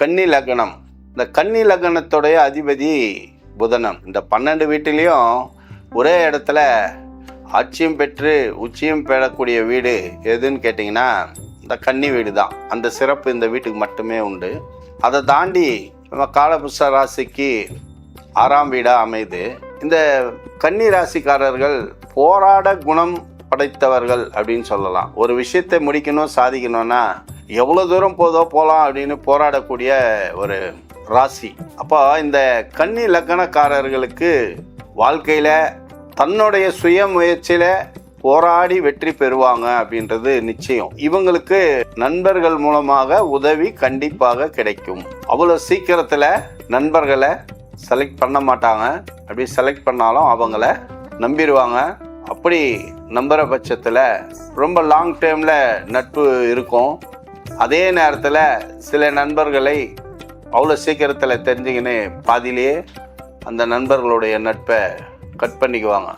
கன்னி லக்னம் இந்த கன்னி லக்னத்துடைய அதிபதி புதனம். இந்த பன்னெண்டு வீட்டிலையும் ஒரே இடத்துல ஆட்சியும் பெற்று உச்சியும் பெறக்கூடிய வீடு எதுன்னு கேட்டிங்கன்னா இந்த கன்னி வீடு தான் அந்த சிறப்பு இந்த வீட்டுக்கு மட்டுமே உண்டு. அதை தாண்டி நம்ம காலபுஷ ராசிக்கு ஆறாம் வீடாக அமையுது. இந்த கன்னி ராசிக்காரர்கள் போராட குணம் படைத்தவர்கள் அப்படின்னு சொல்லலாம். ஒரு விஷயத்தை முடிக்கணும் சாதிக்கணும்னா எவ்வளோ தூரம் போதோ போகலாம் அப்படின்னு போராடக்கூடிய ஒரு ராசி. அப்போ இந்த கன்னி லக்கணக்காரர்களுக்கு வாழ்க்கையில் தன்னுடைய சுய முயற்சியில் போராடி வெற்றி பெறுவாங்க அப்படின்றது நிச்சயம். இவங்களுக்கு நண்பர்கள் மூலமாக உதவி கண்டிப்பாக கிடைக்கும். அவ்வளோ சீக்கிரத்தில் நண்பர்களை செலக்ட் பண்ண மாட்டாங்க. அப்படி செலக்ட் பண்ணாலும் அவங்கள நம்பிடுவாங்க அப்படி நம்புகிற பட்சத்தில் ரொம்ப லாங் டேர்மில் நட்பு இருக்கும். அதே நேரத்தில் சில நண்பர்களை அவ்வளோ சீக்கிரத்தில் தெரிஞ்சுக்கின்னு பாதியிலேயே அந்த நண்பர்களுடைய நட்பை கட் பண்ணிக்குவாங்க.